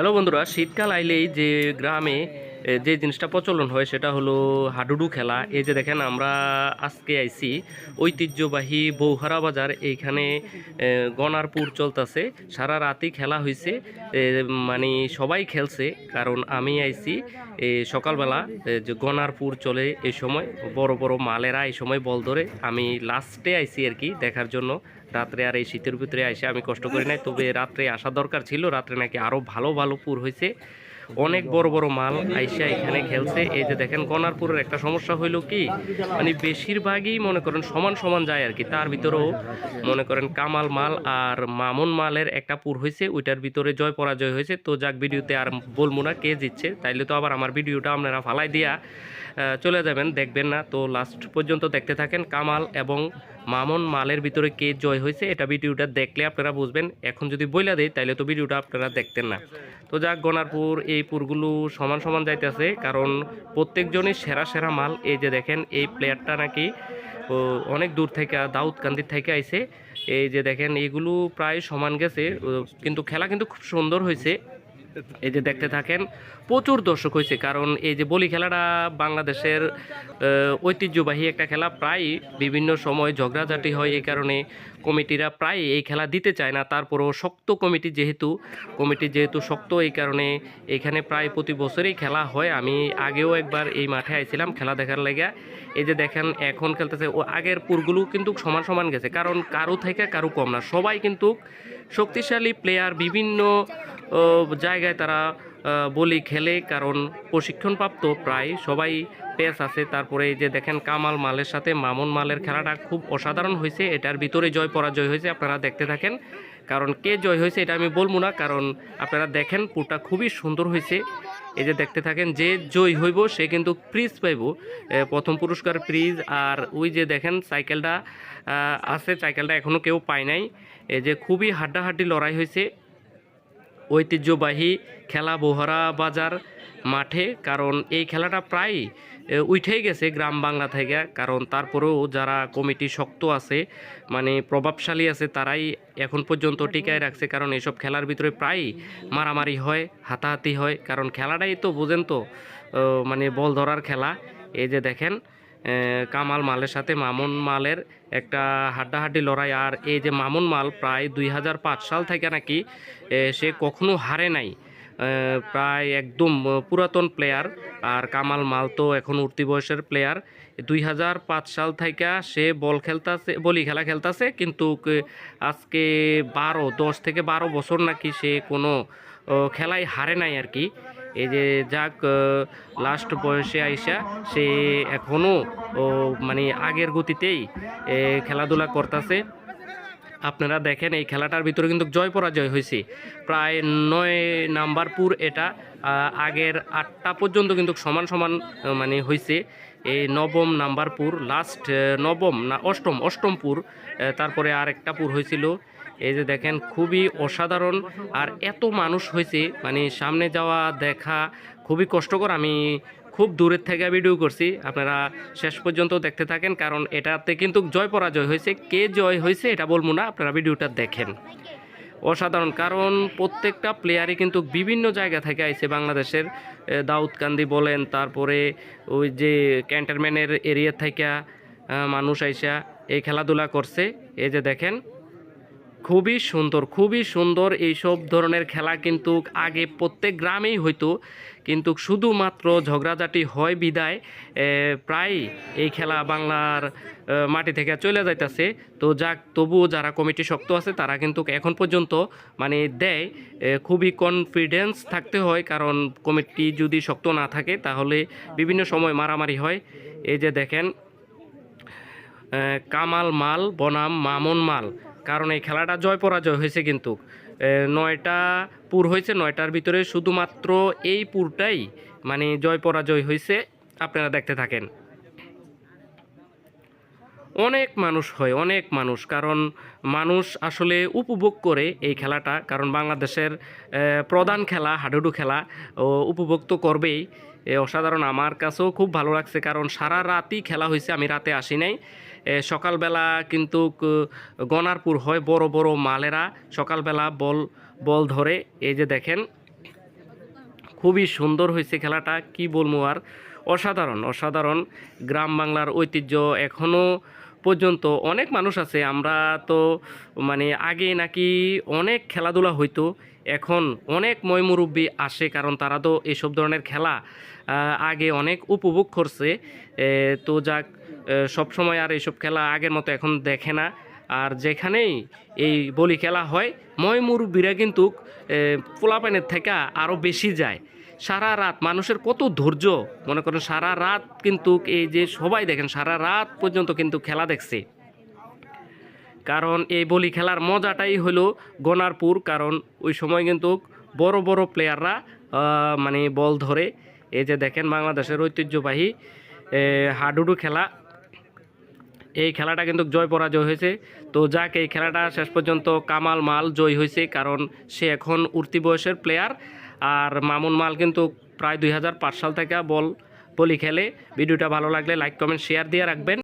Hello বন্ধুরা, শীতকাল আইলেই যে গ্রামে যে জিনিসটা প্রচলন হয় সেটা হলো হাডুডু খেলা। এই যে দেখেন আমরা আজকে আইছি ঐতিহ্যবাহী বৌহারা বাজার। এইখানে গনারপুর চলতেছে। সারা রাতই খেলা হয়েছে মানে সবাই খেলছে, কারণ আমি আইছি সকালবেলা যে গনারপুর চলে এই সময়। বড় বড় মালেরা এই সময় বল ধরে। আমি লাস্টে আইছি আর কি দেখার জন্য। রাত্রে আর এই শীতের ভিতরে এসে আমি কষ্ট করি নাই। তবে রাত্রে আসা দরকার ছিল। রাত্রে নাকি আরও ভালো ভালো পুর হয়েছে অনেক বড় বড় মাল আইসা এখানে খেলছে। এই যে দেখেন কনারপুরের একটা সমস্যা হইল কি? মানে বেশিরভাগই মনে করেন সমান সমান যায় আর কি। তার ভিতরেও মনে করেন কামাল মাল আর মামুন মালের একটা পুর হয়েছে ওইটার ভিতরে জয় পরাজয় হয়েছে তো যাক, ভিডিওতে আর বলব না কে জিতছে, তাইলে তো আবার আমার ভিডিওটা আপনারা ফালাই দিয়া চলে যাবেন, দেখবেন না। তো লাস্ট পর্যন্ত দেখতে থাকেন কামাল এবং মামুন মালের ভিতরে কে জয় হয়েছে এটা ভিডিওটা দেখলে আপনারা বুঝবেন। এখন যদি বইলা দেয় তাহলে তো ভিডিওটা আপনারা দেখতেন না। তো যাক, গনারপুর এই পুরগুলো সমান সমান যাইতেছে, কারণ প্রত্যেকজনই সেরা সেরা মাল। এই যে দেখেন, এই প্লেয়ারটা নাকি অনেক দূর থেকে, দাউদকান্দির থেকে আইছে। এই যে দেখেন, এগুলো প্রায় সমান গেছে কিন্তু খেলা কিন্তু খুব সুন্দর হয়েছে এই যে দেখতে থাকেন, প্রচুর দর্শক হয়েছে, কারণ এই যে বলি খেলাটা বাংলাদেশের ঐতিহ্যবাহী একটা খেলা প্রায় বিভিন্ন সময় ঝগড়াঝাটি হয় এই কারণে কমিটিরা প্রায় এই খেলা দিতে চায় না, তারপরও শক্ত কমিটি যেহেতু কমিটি যেহেতু শক্ত এই কারণে এখানে প্রায় প্রতি বছরই খেলা হয়। আমি আগেও একবার এই মাঠে আইছিলাম খেলা দেখার লেগে। এই যে দেখেন, এখন খেলতেছে, ও আগের পুরগুলো কিন্তু সমান সমান গেছে, কারণ কারও থেকে কারও কম না, সবাই কিন্তু শক্তিশালী প্লেয়ার বিভিন্ন জায়গায় তারা বলি খেলে কারণ প্রশিক্ষণপ্রাপ্ত প্রায় সবাই পেস আছে। তারপরে এই যে দেখেন কামাল মালের সাথে মামুন মালের খেলাটা খুব অসাধারণ হয়েছে। এটার ভিতরে জয় পরাজয় হয়েছে, আপনারা দেখতে থাকেন। কারণ কে জয় হয়েছে এটা আমি বলব না, কারণ আপনারা দেখেন পুরটা খুবই সুন্দর হয়েছে। এই যে দেখতে থাকেন যে জয় হইব, সে কিন্তু প্রিজ পাইব। প্রথম পুরস্কার প্রিজ আর ওই যে দেখেন সাইকেলটা আছে সাইকেলটা এখনও কেউ পায় নাই। এই যে খুবই হাড্ডাহাড্ডি লড়াই হয়েছে। ঐতিহ্যবাহী খেলা বোহরা বাজার মাঠে, কারণ এই খেলাটা প্রায় উঠেই গেছে গ্রাম বাংলা থেকে। কারণ তারপরেও যারা কমিটি শক্ত আছে মানে প্রভাবশালী আছে, তারাই এখন পর্যন্ত টিকায় রাখছে। কারণ এসব খেলার ভিতরে প্রায় মারামারি হয়, হাতাহাতি হয়। কারণ খেলাটাই তো, বোঝেন তো মানে বল ধরার খেলা। এই যে দেখেন কামাল মালের সাথে মামুন মালের একটা হাড্ডাহাড্ডি লড়াই। আর এই যে মামুন মাল প্রায় দুই হাজার পাঁচ সাল থেকে নাকি সে কখনো হারে নাই। প্রায় একদম পুরাতন প্লেয়ার আর কামাল মাল তো এখন উঠতি বয়সের প্লেয়ার দুই হাজার পাঁচ সাল থেকে সে বল খেলতাছে, বলি খেলা খেলতাছে। কিন্তু আজকে বারো, দশ থেকে বারো বছর নাকি সে কোনো খেলায় হারে নাই আর কি। এই যে যাক লাস্ট বয়সে আইসা, সে এখনও ও মানে আগের গতিতেই খেলাধুলা করতেছে। আপনারা দেখেন, এই খেলাটার ভিতরে কিন্তু জয় পরাজয় হয়েছে। প্রায় নয় নাম্বার পুর এটা আগের আটটা পর্যন্ত কিন্তু সমান সমান মানে হয়েছে এই নবম নাম্বার পুর লাস্ট নবম না, অষ্টম অষ্টম পুর তারপরে আর একটা পুর হয়েছিল। এই যে দেখেন, খুবই অসাধারণ। আর এত মানুষ হয়েছে মানে সামনে যাওয়া, দেখা খুবই কষ্টকর। আমি খুব দূরের থেকে ভিডিও করছি। আপনারা শেষ পর্যন্ত দেখতে থাকেন, কারণ এটাতে কিন্তু জয় পরাজয় হয়েছে। কে জয় হয়েছে এটা বলব না, আপনারা ভিডিওটা দেখেন। অসাধারণ, কারণ প্রত্যেকটা প্লেয়ারই কিন্তু বিভিন্ন জায়গা থেকে আইছে বাংলাদেশের। দাউদকান্দি বলেন, তারপরে ওই যে ক্যান্টনমেন্টের এরিয়া থেকে মানুষ আইসা এই খেলাধুলা করছে। এই যে দেখেন খুবই সুন্দর খুবই সুন্দর এইসব ধরনের খেলা কিন্তু আগে প্রত্যেক গ্রামেই হইতো। কিন্তু শুধুমাত্র ঝগড়াঝাটি হয় বিদায় প্রায় এই খেলা বাংলার মাটি থেকে চলে যাইতেছে। তো যাক, তবুও যারা কমিটি শক্ত আছে তারা কিন্তু এখন পর্যন্ত মানে দেয় খুবই কনফিডেন্স থাকতে হয়। কারণ কমিটি যদি শক্ত না থাকে তাহলে বিভিন্ন সময় মারামারি হয়। এই যে দেখেন কামাল মাল, বনাম মামুন মাল। কারণ এই খেলাটা জয় পরাজয় হয়েছে কিন্তু। নয়টা পুর হয়েছে, নয়টার ভিতরে শুধুমাত্র এই পুরটাই মানে জয় পরাজয় হয়েছে, আপনারা দেখতে থাকেন। অনেক মানুষ হয়, অনেক মানুষ। কারণ মানুষ আসলে উপভোগ করে এই খেলাটা। কারণ বাংলাদেশের প্রধান খেলা, হাডুডু খেলা, ও, উপভোগ তো করবেই। অসাধারণ। আমার কাছেও খুব ভালো লাগছে। কারণ সারা রাতই খেলা হয়েছে আমি রাতে আসি নাই। সকালবেলা কিন্তু গনারপুর হয় বড় বড় মালেরা। সকালবেলা বল বল ধরে। এই যে দেখেন, খুবই সুন্দর হয়েছে খেলাটা। কি বলব আর? অসাধারণ অসাধারণ। গ্রাম বাংলার ঐতিহ্য এখনও পর্যন্ত অনেক মানুষ আছে, আমরা তো মানে আগে নাকি অনেক খেলাধুলা হইতো, এখন অনেক ময়মুরব্বী আসে কারণ তারা তো এসব ধরনের খেলা আগে অনেক উপভোগ করছে তো যাক সব সময় আর এইসব খেলা আগের মতো এখন দেখে না, আর যেখানেই এই বলি খেলা হয়, ময় মুরব্বীরা কিন্তু পোলাপানের থেকে আরও বেশি যায়। সারা রাত, মানুষের কত ধৈর্য। মনে করেন সারা রাত কিন্তু এই যে সবাই দেখেন, সারা রাত পর্যন্ত কিন্তু খেলা দেখছে। কারণ এই বলি খেলার মজাটাই হলো গনারপুর, কারণ ওই সময় কিন্তু বড় বড় প্লেয়াররা মানে বল ধরে। এই যে দেখেন বাংলাদেশের ঐতিহ্যবাহী হাডুডু খেলা। এই খেলাটা কিন্তু জয় পরাজয় হয়েছে। তো যাক, এই খেলাটা শেষ পর্যন্ত কামাল মাল জয় হয়েছে, কারণ সে এখন উঠতি বয়সের প্লেয়ার আর মামুন মাল কিন্তু প্রায় দুই হাজার পাঁচ সাল থেকে বল, বলি খেলে। ভিডিওটা ভালো লাগলে লাইক কমেন্ট শেয়ার দিয়ে রাখবেন।